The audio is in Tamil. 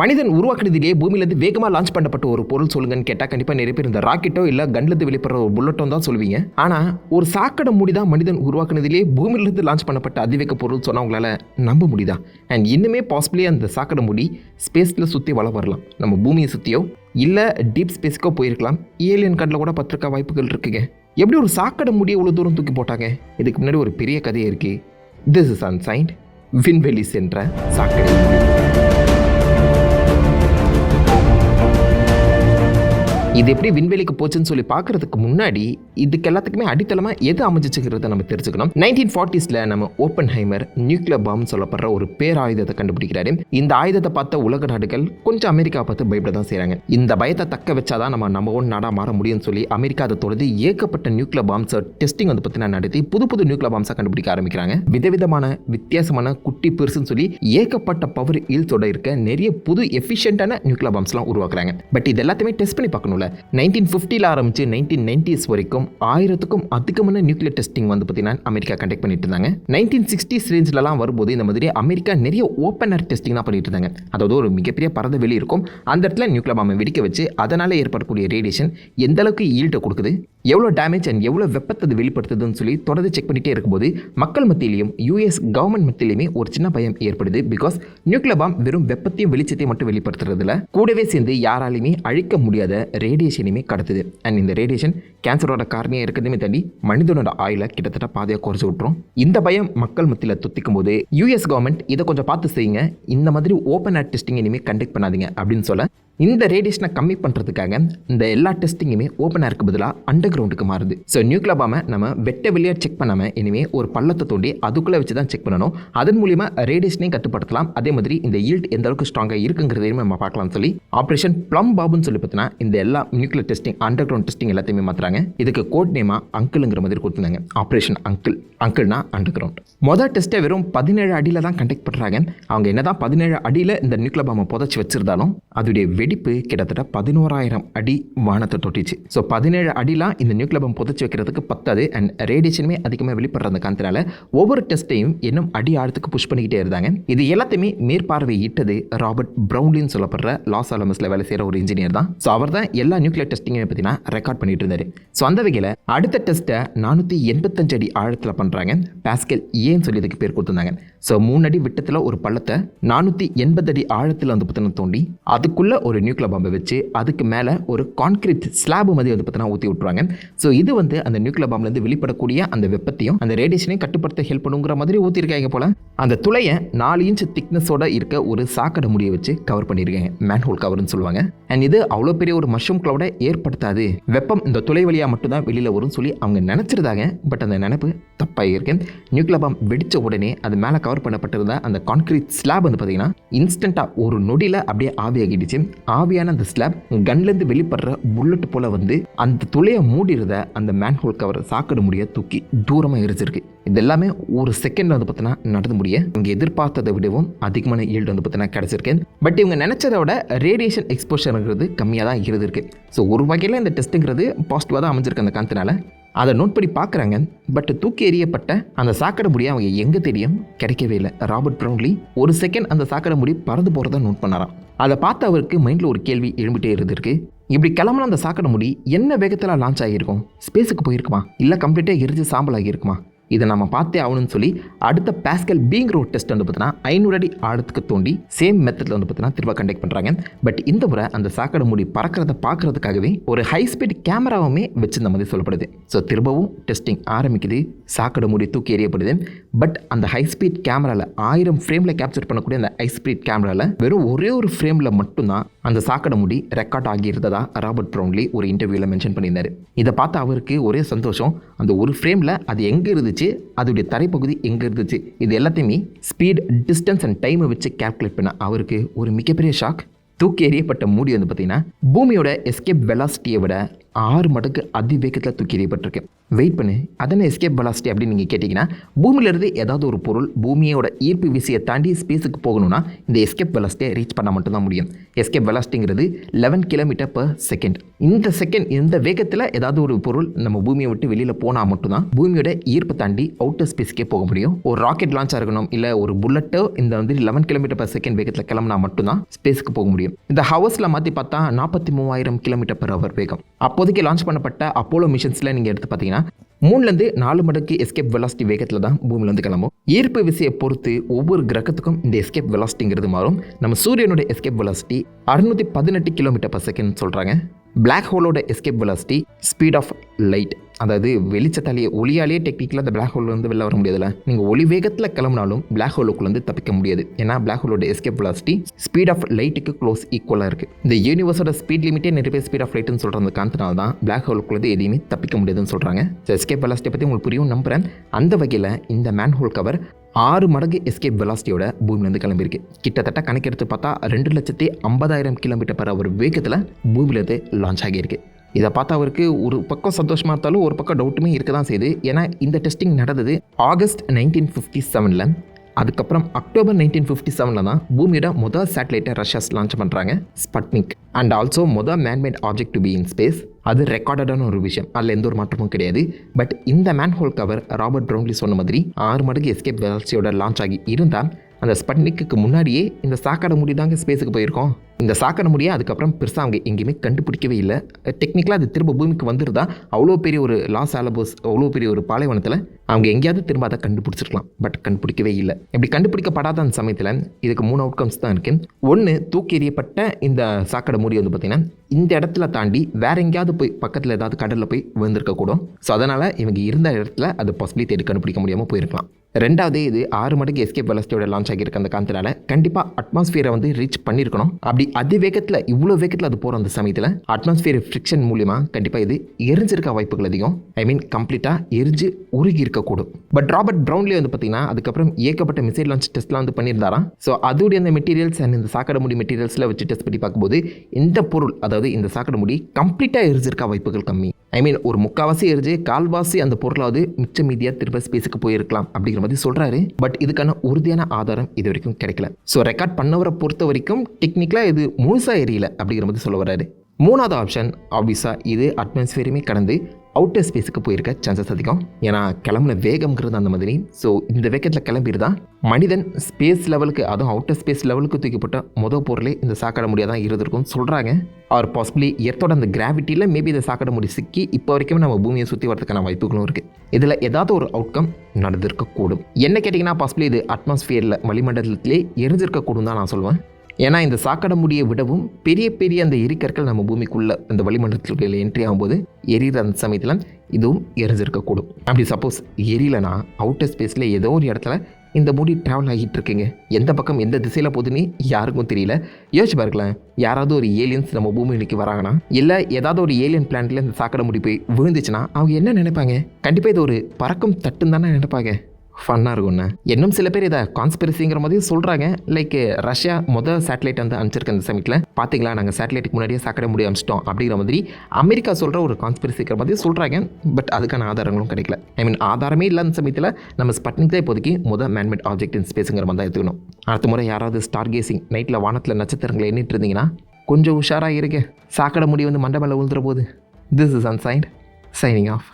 மனிதன் உருவாக்குனதுலேயே பூமியிலேருந்து வேகமாக லான்ச் பண்ணப்பட்ட ஒரு பொருள் சொல்லுங்கன்னு கேட்டால் கண்டிப்பாக நிறைய பேர் இந்த ராக்கெட்டோ இல்லை கன்லேருந்து வெளிப்படுற ஒரு புல்லட்டோ தான் சொல்லுவீங்க. ஆனால் ஒரு சாக்கடை மூடி தான் மனிதன் உருவாக்குனதிலேயே பூமியிலேருந்து லான்ச் பண்ணப்பட்ட அதிவேக பொருள் சொன்னால் உங்களால் நம்ப முடியுதா? அண்ட் இன்னுமே பாசிபிளி அந்த சாக்கடை மூடி ஸ்பேஸில் சுற்றி வள வரலாம். நம்ம பூமியை சுற்றியோ இல்லை டீப் ஸ்பேஸ்க்கோ போயிருக்கலாம். ஏலியன் கடலில் கூட பத்திரிக்கா வாய்ப்புகள் இருக்குங்க. எப்படி ஒரு சாக்கடை மூடி இவ்வளோ தூரம் தூக்கி போட்டாங்க? இதுக்கு முன்னாடி ஒரு பெரிய கதையே இருக்குது திஸ் இஸ் அன்சைன்ட் விண்வெளி சென்ற சாக்கடை இது எப்படி விண்வெளிக்கு போச்சுன்னு சொல்லி பார்க்கறதுக்கு முன்னாடி இதுக்கு எல்லாத்துக்குமே அடித்தளமாக எது அமைஞ்சிச்சுங்கிறத நம்ம தெரிஞ்சுக்கணும். நைன்டீன் ஃபார்ட்டிஸில் நம்ம ஓப்பன் ஹைமர் நியூக்ளியர் பாம் சொல்லப்படுற ஒரு பேராயுதத்தை கண்டுபிடிக்கிறாரு. இந்த ஆயுதத்தை பார்த்த உலக நாடுகள் கொஞ்சம் அமெரிக்கா பார்த்து பயப்பட தான் செய்கிறாங்க இந்த பயத்தை தக்க வச்சாதான் நம்ம நம்ம ஒன் நாடாக மாற முடியும்னு சொல்லி அமெரிக்கா அதை தொடர்ந்து ஏகப்பட்ட நியூக்ளியர் பாம்ஸை டெஸ்டிங் வந்து பற்றின நடத்தி புது புது நியூக்ளியர் பாம்ஸை கண்டுபிடிக்க ஆரம்பிக்கிறாங்க. விதவிதமான வித்தியாசமான குட்டி பெருசுன்னு சொல்லி ஏகப்பட்ட பவர் ஈல்ஸோட இருக்க நிறைய புது எஃபிஷியண்டான நியூக்ளியர் பாம்ஸ்லாம் உருவாக்குறாங்க. பட் இது எல்லாத்தையுமே டெஸ்ட் பண்ணி பார்க்கணும்ல. நைன்டீன் ஃபிஃப்டியில் ஆரம்பித்து நைன்டீன் நைன்டிஸ் வரைக்கும் ஆயிரத்துக்கும் அதிகமான நியூக்ளியர் டெஸ்டிங் வந்து பார்த்தீங்கன்னா அமெரிக்கா கண்டக்ட் பண்ணிட்டு இருந்தாங்க. நைன்டீன் சிக்ஸ்டிஸ் ரேஞ்சிலலாம் வரும்போது இந்த மாதிரி அமெரிக்கா நிறைய ஓப்பன் ஏர் டெஸ்டிங் தான் பண்ணிட்டு இருந்தாங்க. அதாவது ஒரு மிகப்பெரிய பறந்த வெளி இருக்கும். அந்த இடத்துல நியூக்ளியர் பாம்பை வெடிக்க வச்சு அதனால் ஏற்படக்கூடிய ரேடியேஷன் எந்த அளவுக்கு ஈல்ட்டை கொடுக்குது? எவ்வளோ டேமேஜ் அண்ட் எவ்வளோ வெப்பத்தை அது வெளிப்படுத்துதுன்னு சொல்லி தொடர்ந்து செக் பண்ணிகிட்டே இருக்கும்போது மக்கள் மத்தியிலையும் யூஎஸ் கவர்மெண்ட் மத்தியிலையுமே ஒரு சின்ன பயம் ஏற்படுது. பிகாஸ் நியூக்ளியர் பாம் வெறும் வெப்பத்தையும் வெளிச்சத்தையும் மட்டும் வெளிப்படுத்துறதுல கூடவே சேர்ந்து யாராலையுமே அழிக்க முடியாத ரேடியேஷனையுமே கடத்துது. அண்ட் இந்த ரேடியேஷன் கேன்சரோட காரணியாக இருக்கிறதுமே தாண்டி மனிதனோட ஆயில கிட்டத்தட்ட பாதையாக குறைச்சி விட்டுரும். இந்த பயம் மக்கள் மத்தியில் துத்திக்கும் போது யூஎஸ் கவர்மெண்ட் இதை கொஞ்சம் பார்த்து செய்யுங்க. இந்த மாதிரி ஓப்பன் ஏர் டெஸ்டிங் இனிமேல் கண்டக்ட் பண்ணாதீங்க அப்படின்னு சொல்ல இந்த ரேடியேஷனை கம்மி பண்ணுறதுக்காக இந்த எல்லா டெஸ்டிங்குமே ஓப்பன் ஏருக்கு பதிலாக அண்டர் கிரவுண்டுக்கு மாறுது. ஸோ நியூக்ளியர் பாமை நம்ம வெட்ட வெளியாக செக் பண்ணாமல் இனிமேல் ஒரு பள்ளத்தை தோண்டி அதுக்குள்ளே வச்சு தான் செக் பண்ணணும். அதன் மூலிமா ரேடியேஷனையும் கட்டுப்படுத்தலாம். அதே மாதிரி இந்த ஈல்ட் எந்த அளவுக்கு ஸ்ட்ராங்காக இருக்குங்கிறதையும் நம்ம பார்க்கலாம்னு சொல்லி ஆப்ரேஷன் ப்ளம் பாபுன்னு சொல்லி பார்த்தீங்கன்னா இந்த எல்லா nuclear testing underground testing எல்லாத்தையுமே மாற்றுறாங்க இதுக்கு கோட் நேமாக அங்கிளுங்கிற மாதிரி கொடுத்துருந்தாங்க. ஆப்ரேஷன் அங்கிள் அங்கிள்னா அண்டர் கிரவுண்ட் மொதல் டெஸ்ட்டை வெறும் பதினேழு அடியில் தான் கண்டக்ட் பண்ணுறாங்க அவங்க என்னதான் பதினேழு அடியில் இந்த நியூக்ளியர் பாமை புதைச்சி வச்சிருந்தாலும் அதோடைய வெடிப்பு கிட்டத்தட்ட பதினோராயிரம் அடி வானத்தை தொட்டிச்சு. ஸோ பதினேழு அடிலாம் இந்த நியூக்ளியர் புதைச்சி வைக்கிறதுக்கு பத்தாது. அண்ட் ரேடியேஷனுமே அதிகமாக வெளிப்படுற அந்த காரணத்தினால ஒவ்வொரு டெஸ்ட்டையும் இன்னும் அடி ஆழத்துக்கு புஷ் பண்ணிக்கிட்டே இருந்தாங்க. இது எல்லாத்தையுமே மேற்பார்வை இட்டது ராபர்ட் ப்ரௌன்லின்னு சொல்லப்படுற லாஸ் ஆலமஸில் வேலை செய்கிற ஒரு இன்ஜினியர் தான். ஸோ அவர் தான் எல்லா நியூக்ளியர் டெஸ்டிங்கையும் பார்த்தீங்கன்னா ரெக்கார்ட் பண்ணிட்டு இருந்தார். ஸோ அந்த வகையில் அடுத்த டெஸ்ட்டை நானூற்றி எண்பத்தஞ்சு அடி ஆழத்தில் பண்ணுறாங்க பாஸ்கல் ஏன்னு சொல்லி இதுக்கு பேர் கொடுத்துருந்தாங்க. ஸோ மூணு அடி விட்டத்தில் ஒரு பள்ளத்தை நானூற்றி எண்பது அடி ஆழத்தில் வந்து பார்த்தீங்கன்னா தோண்டி அதுக்குள்ளே ஒரு நியூக்ளியர் பாம்பை வச்சு அதுக்கு மேலே ஒரு கான்கிரீட் ஸ்லாபு மாதிரி வந்து பார்த்தீங்கன்னா ஊற்றி விட்ருவாங்க ஸோ இது வந்து அந்த நியூக்ளியர் பாம்லேருந்து வெளிப்படக்கூடிய அந்த வெப்பத்தையும் அந்த ரேடியேஷனையும் கட்டுப்படுத்த ஹெல்ப் பண்ணுங்கிற மாதிரி ஊற்றிருக்காங்க போல். அந்த துளையை நாலு இன்ச் திக்னஸோட இருக்க ஒரு சாக்கடை முடியை வச்சு கவர் பண்ணியிருக்காங்க மேன்ஹோல் கவர்னு சொல்லுவாங்க. அண்ட் இது அவ்வளோ பெரிய ஒரு மஷ்ரூம் க்ளவுடை ஏற்படுத்தாது. வெப்பம் இந்த துளை வழியாக மட்டும்தான் வெளியில் வரும்னு சொல்லி அவங்க நினச்சிருந்தாங்க. பட் அந்த நினப்பு தப்பாக இருக்கு நியூக்ளியர் பாம் வெடித்த உடனே அது மேலே கவர் பண்ணப்பட்டிருந்த அந்த கான்கிரீட் ஸ்லாப் வந்து பார்த்தீங்கன்னா இன்ஸ்டண்ட்டாக ஒரு நொடியில் அப்படியே ஆவியாகிடுச்சு. ஆவியான அந்த ஸ்லாப் கன்லேருந்து வெளிப்படுற புல்லட் போல் வந்து அந்த துளையை மூடிறத அந்த மேன்ஹோல் கவர் சாக்கடை முடிய தூக்கி தூரமாக எரிச்சிருக்கு. இது எல்லாமே ஒரு செகண்ட்ல வந்து பார்த்தீங்கன்னா நடந்து முடிய இவங்க எதிர்பார்த்ததை விடவும் அதிகமான ஈல்டு வந்து பார்த்தீங்கன்னா கிடச்சிருக்கு. பட் இவங்க நினச்சதை விட ரேடியேஷன் எக்ஸ்போஷருங்கிறது கம்மியாக தான் இருந்திருக்கு. ஸோ ஒரு வகையில் இந்த டெஸ்ட்டுங்கிறது பாசிட்டிவாக தான் அமைஞ்சிருக்கு அந்த காரணத்தினால அதை நோட் பண்ணி பார்க்குறாங்க. பட் தூக்கி எறியப்பட்ட அந்த சாக்கடை முடியை அவங்க எங்கே தெரியும்? கிடைக்கவே இல்லை. ராபர்ட் ப்ரௌன்லி ஒரு செகண்ட் அந்த சாக்கடை முடி பறந்து போகிறத நோட் பண்ணாராம். அதை பார்த்து அவருக்கு மைண்டில் ஒரு கேள்வி எழும்பிட்டே இருந்திருக்கு. இப்படி கிளம்புன அந்த சாக்கடை முடி என்ன வேகத்தில் லான்ச் ஆகியிருக்கும்? ஸ்பேஸுக்கு போயிருக்குமா? இல்லை கம்ப்ளீட்டாக எரிஞ்சு சாம்பல் ஆகியிருக்குமா? இதை நம்ம பார்த்தே ஆகணும்னு சொல்லி அடுத்த பேஸ்கல் பீங் ரோட் டெஸ்ட் வந்து பார்த்தீங்கன்னா ஐநூறு அடி ஆழத்துக்கு தோண்டி சேம் மெத்தடில் வந்து பார்த்தீங்கன்னா திரும்ப கண்டக்ட் பண்ணுறாங்க பட் இந்த முறை அந்த சாக்கடை மூடி பறக்கிறத பார்க்கறதுக்காகவே ஒரு ஹை ஸ்பீட் கேமராவுமே வச்சிருந்த மாதிரி சொல்லப்படுது. ஸோ திரும்பவும் டெஸ்டிங் ஆரம்பிக்குது. சாக்கடை மூடி தூக்கி எறியப்படுது. பட் அந்த ஹை ஸ்பீட் கேமராவில் ஆயிரம் ஃப்ரேமில் கேப்சர் பண்ணக்கூடிய அந்த ஹை ஸ்பீட் கேமராவில் வெறும் ஒரே ஒரு ஃப்ரேமில் மட்டும்தான் அந்த சாக்கடை மூடி ரெக்கார்ட் ஆகியிருந்ததா ராபர்ட் ப்ரௌன்லி ஒரு இன்டர்வியூவில் மென்ஷன் பண்ணியிருந்தார். இதை பார்த்து அவருக்கு ஒரே சந்தோஷம். அந்த ஒரு ஃப்ரேமில் அது எங்கே இருந்துச்சு. அதோடைய தரைப்பகுதி எங்கே இருந்துச்சு? இது எல்லாத்தையுமே ஸ்பீட் டிஸ்டன்ஸ் அண்ட் டைமை வச்சு கால்குலேட் பண்ண அவருக்கு ஒரு மிகப்பெரிய ஷாக் தூக்கி எறியப்பட்ட மூடி வந்து பார்த்தீங்கன்னா பூமியோட எஸ்கேப் வெலாசிட்டியை விட ஆறு மடங்கு அதிவேகத்தில் தூக்கி எறியப்பட்டிருக்கு. வெயிட் பண்ணு அதனை எஸ்கேப் வெலாசிட்டி அப்படின்னு நீங்கள் கேட்டிங்கன்னா பூமியிலிருந்து ஏதாவது ஒரு பொருள் பூமியோட ஈர்ப்பு விசையை தாண்டி ஸ்பேஸுக்கு போகணும்னா இந்த எஸ்கேப் வெலாசிட்டியை ரீச் பண்ணால் மட்டும்தான் முடியும். எஸ்கேப் வெலாசிட்டிங்கிறது லெவன் கிலோமீட்டர் பர் செகண்ட் இந்த செகண்ட் இந்த வேகத்தில் ஏதாவது ஒரு பொருள் நம்ம பூமியை விட்டு வெளியில் போனால் மட்டும்தான் பூமியோட ஈர்ப்பை தாண்டி அவுட்டர் ஸ்பேஸ்க்கே போக முடியும். ஒரு ராக்கெட் லான்ச் இருக்கணும் இல்லை ஒரு புல்லட்டோ இந்த வந்து லெவன் கிலோமீட்டர் பர் செகண்ட் வேகத்தில் கிளம்புனா மட்டும்தான் ஸ்பேஸ்க்கு போக முடியும். இந்த ஹவர்ஸில் மாற்றி பார்த்தா நாற்பத்தி மூவாயிரம் கிலோமீட்டர் பர் ஹவர் வேகம். அப்போதைக்கு லான்ச் பண்ணப்பட்ட அப்போலோ மிஷன்ஸில் நீங்கள் எடுத்து பார்த்தீங்கன்னா மூணுலேருந்து நாலு மடங்கு எஸ்கேப் வெலாசிட்டி வேகத்தில் தான் பூமியிலேருந்து கிளம்பும். ஈர்ப்பு விசையை பொறுத்து ஒவ்வொரு கிரகத்துக்கும் இந்த எஸ்கேப் வெலாசிட்டிங்கிறது மாறும். நம்ம சூரியனோட எஸ்கேப் வெலாசிட்டி அறுநூற்றி பதினெட்டு கிலோமீட்டர் பர் செகண்ட் சொல்கிறாங்க black ஹோலோட escape velocity speed of light அதாவது வெளிச்சத்தாலேயே ஒளியாலேயே டெக்னிக்கலாக அந்த பிளாக் ஹோல்லேருந்து வெளில வர முடியாதுல்ல? நீங்கள் ஒளி வேகத்தில் கிளம்புனாலும் பிளாக் ஹோலுக்குள்ளேருந்து தப்பிக்க முடியாது. ஏன்னா பிளாக் ஹோலோட எஸ்கேப் வெலாசிட்டி ஸ்பீட் ஆஃப் லைட்டுக்கு க்ளோஸ் ஈக்குவலாக இருக்குது இந்த யூனிவர்ஸோட ஸ்பீட் லிமிட்டே நிறைய பேர் ஸ்பீட் ஆஃப் லைட்டுன்னு சொல்கிற அந்த காரணத்தினால தான் பிளாக் ஹோலுக்குள்ளேருந்து எதையுமே தப்பிக்க முடியாதுன்னு சொல்கிறாங்க எஸ்கேப் வெலாசிட்டி பற்றி உங்களுக்கு புரியும் நம்புகிறேன் அந்த வகையில் இந்த மேன் ஹோல் கவர் ஆறு மடங்கு எஸ்கேப் வெலாசிட்டியோட பூமியிலேருந்து கிளம்பியிருக்கு. கிட்டத்தட்ட கணக்கெடுத்து பார்த்தா ரெண்டு லட்சத்தி ஐம்பதாயிரம் கிலோமீட்டர் பர் அவர் வேகத்தில் பூமியிலேருந்து லான்ச் ஆகியிருக்கு. இதை பார்த்தா அவருக்கு ஒரு பக்கம் சந்தோஷமாக இருந்தாலும் ஒரு பக்கம் டவுட்டுமே இருக்க தான் செய்யுது. ஏன்னா இந்த டெஸ்டிங் நடந்தது ஆகஸ்ட் நைன்டீன் ஃபிஃப்டி செவனில் அதுக்கப்புறம் அக்டோபர் நைன்டீன் ஃபிஃப்டி செவனில் தான் பூமியோட மொதல் சேட்டலைட்டை ரஷ்யாஸ் லான்ச் பண்ணுறாங்க ஸ்பட்னிக் அண்ட் ஆல்சோ மொதல் manmade object to be in space அது ரெக்கார்டடான ஒரு விஷயம். அதில் எந்த ஒரு மாற்றமும் கிடையாது. பட் இந்த மேன்ஹோல் கவர் ராபர்ட் ப்ரௌன்லி சொன்ன மாதிரி ஆறு மடங்கு எஸ்கேப் வெலாசிட்டியோட லான்ச் ஆகி இருந்தால் அந்த ஸ்பட்னிக்கு முன்னாடியே இந்த சாக்கடை முடிதாங்க ஸ்பேஸுக்கு போயிருக்கோம். இந்த சாக்கடை முடியை அதுக்கப்புறம் பெருசாக அவங்க எங்கேயுமே கண்டுபிடிக்கவே இல்லை. டெக்னிக்கலாக அது திரும்ப பூமிக்கு வந்துருந்தா அவ்வளோ பெரிய ஒரு லாஸ் ஆலபோஸ் அவ்வளோ பெரிய ஒரு பாலைவனத்தில் அவங்க எங்கேயாவது திரும்ப அதை கண்டுபிடிச்சிருக்கலாம். பட் கண்டுபிடிக்கவே இல்லை. இப்படி கண்டுபிடிக்கப்படாத அந்த சமயத்தில் இதுக்கு மூணு அவுட்கம்ஸ் தான் இருக்குது ஒன்று தூக்கி எறியப்பட்ட இந்த சாக்கடை மூடி வந்து பார்த்திங்கன்னா இந்த இடத்துல தாண்டி வேற எங்கேயாவது போய் பக்கத்தில் ஏதாவது கடலில் போய் விழுந்திருக்கக்கூடும். ஸோ அதனால் இவங்க இருந்த இடத்துல அது பாசிபிளி தேடி கண்டுபிடிக்க முடியாமல் போயிருக்கலாம். ரெண்டாவது இது ஆறு மடங்கு எஸ்கேப் வெலாசிட்டியோட லான்ச் ஆகியிருக்க அந்த காந்தனால கண்டிப்பாக அட்மாஸ்பியரை வந்து ரீச் பண்ணியிருக்கணும். அப்படி அதி வேகத்தில் இவ்வளோ வேகத்தில் அது போகிற அந்த சமயத்தில் அட்மாஸ்பியர் ஃப்ரிக்ஷன் மூலியமாக கண்டிப்பாக இது எரிஞ்சிருக்க வாய்ப்புகள் அதிகம். ஐ மீன் கம்ப்ளீட்டாக எரிஞ்சு உருகி இருக்கக்கூடும். பட் ராபர்ட் ப்ரௌன்லேயே வந்து பார்த்தீங்கன்னா அதுக்கப்புறம் ஏகப்பட்ட மிசைல் லான்ச் டெஸ்ட்லாம் வந்து பண்ணியிருந்தாராம் ஸோ அதோடைய அந்த மெட்டீரியல்ஸ் அண்ட் இந்த சாக்கடை முடி மெட்டீரியல்ஸில் வச்சு டெஸ்ட் பண்ணி பார்க்கும்போது இந்த பொருள் அதாவது இந்த சாக்கடை முடி கம்ப்ளீட்டாக எரிஞ்சிருக்க வாய்ப்புகள் கம்மி. ஐ மீன் ஒரு முக்காவாசி எரிஞ்சு கால்வாசி அந்த பொருளாவது மிச்ச மீதியாக திரும்ப ஸ்பேஸுக்கு போயிருக்கலாம் அப்படிங்கிற மாதிரி சொல்கிறாரு பட் இதுக்கான உறுதியான ஆதாரம் இது வரைக்கும் கிடைக்கல. ஸோ ரெக்கார்ட் பண்ணவரை பொறுத்த வரைக்கும் டெக்னிக்கலாக இது முழுசாக எரியல அப்படிங்கிற மாதிரி சொல்ல வர்றாரு. மூணாவது ஆப்ஷன் ஆப்வியஸாக இது அட்மாஸ்பியருமே கடந்து அவுட்டர் ஸ்பேஸுக்கு போயிருக்க சான்சஸ் அதிகம். ஏன்னா கிளம்புன வேகம்ங்கிறது அந்த மாதிரி. ஸோ இந்த வேகத்தில் கிளம்பிடுதான் மனிதன் ஸ்பேஸ் லெவலுக்கு அதுவும் அவுட்டர் ஸ்பேஸ் லெவலுக்கு தூக்கப்பட்ட மொதல் பொருளே இந்த சாக்கடை முடியாக தான் இருந்திருக்கும் சொல்கிறாங்க ஆர் பாசிபிளி எர்த்தோட அந்த கிராவிட்டியில் மேபி இந்த சாக்கடை முடி சிக்கி இப்போ வரைக்கும் நம்ம பூமியை சுற்றி வரதுக்கான வாய்ப்புகளும் இருக்குது இதில் ஏதாவது ஒரு அவுட்கம் நடந்திருக்கக்கூடும். என்ன கேட்டிங்கன்னா பாசிபிளி இது அட்மாஸ்பியரில் வளிமண்டலத்திலே எரிஞ்சிருக்கக்கூடும் தான் நான் சொல்லுவேன் ஏன்னா இந்த சாக்கடை முடியை விடவும் பெரிய பெரிய அந்த எரிக்கற்கள் நம்ம பூமிக்குள்ளே அந்த வளிமண்டலத்துக்கு என்ட்ரி ஆகும்போது எரியிற அந்த சமயத்தில் இதுவும் எரிஞ்சிருக்கக்கூடும். அப்படி சப்போஸ் எரியலைனா அவுட்டர் ஸ்பேஸில் ஏதோ ஒரு இடத்துல இந்த முடி ட்ராவல் ஆகிட்டு இருக்குங்க. எந்த பக்கம் எந்த திசையில் போகுதுன்னு யாருக்கும் தெரியல. யோசிச்சு பாருங்களேன். யாராவது ஒரு ஏலியன்ஸ் நம்ம பூமிக்கு வராங்கன்னா இல்லை ஏதாவது ஒரு ஏலியன் பிளான்ட்ல இந்த சாக்கடை முடி போய் விழுந்துச்சுன்னா அவங்க என்ன நினைப்பாங்க? கண்டிப்பாக இது ஒரு பறக்கும் தட்டுன்னு தானே நினைப்பாங்க. ஃபன்னாக இருக்கும்ண்ணே. இன்னும் சில பேர் இதை கான்ஸ்பிரசிங்கிற மாதிரி சொல்கிறாங்க லைக் ரஷ்யா மொதல் சேட்டலைட் வந்து அனுப்பிச்சிருக்க அந்த சமயத்தில் பார்த்தீங்களா நாங்கள் சேட்டலைட்டுக்கு முன்னாடியே சாக்கடை முடி அனுப்பிச்சிட்டோம் அப்படிங்கிற மாதிரி அமெரிக்கா சொல்கிற ஒரு கான்ஸ்பிரசிங்கிற மாதிரி சொல்கிறாங்க பட் அதுக்கான ஆதாரங்களும் கிடைக்கல. ஐ மீன் ஆதாரமே இல்லாத சமயத்தில் நம்ம ஸ்பட்னிக் தான் இப்போதைக்கு முதல் மேன்மேட் ஆப்ஜெக்ட் இன் ஸ்பேஸுங்கிற மாதிரி தான் எடுத்துக்கணும். அடுத்த முறை யாராவது ஸ்டார் கேசிங் நைட்டில் வானத்தில் நட்சத்திரங்களை எண்ணிட்டு இருந்தீங்கன்னா கொஞ்சம் உஷாராக இருக்க சாக்கடை முடி வந்து மண்டை உழுதுற விழுந்துற போது. This is ancient shining of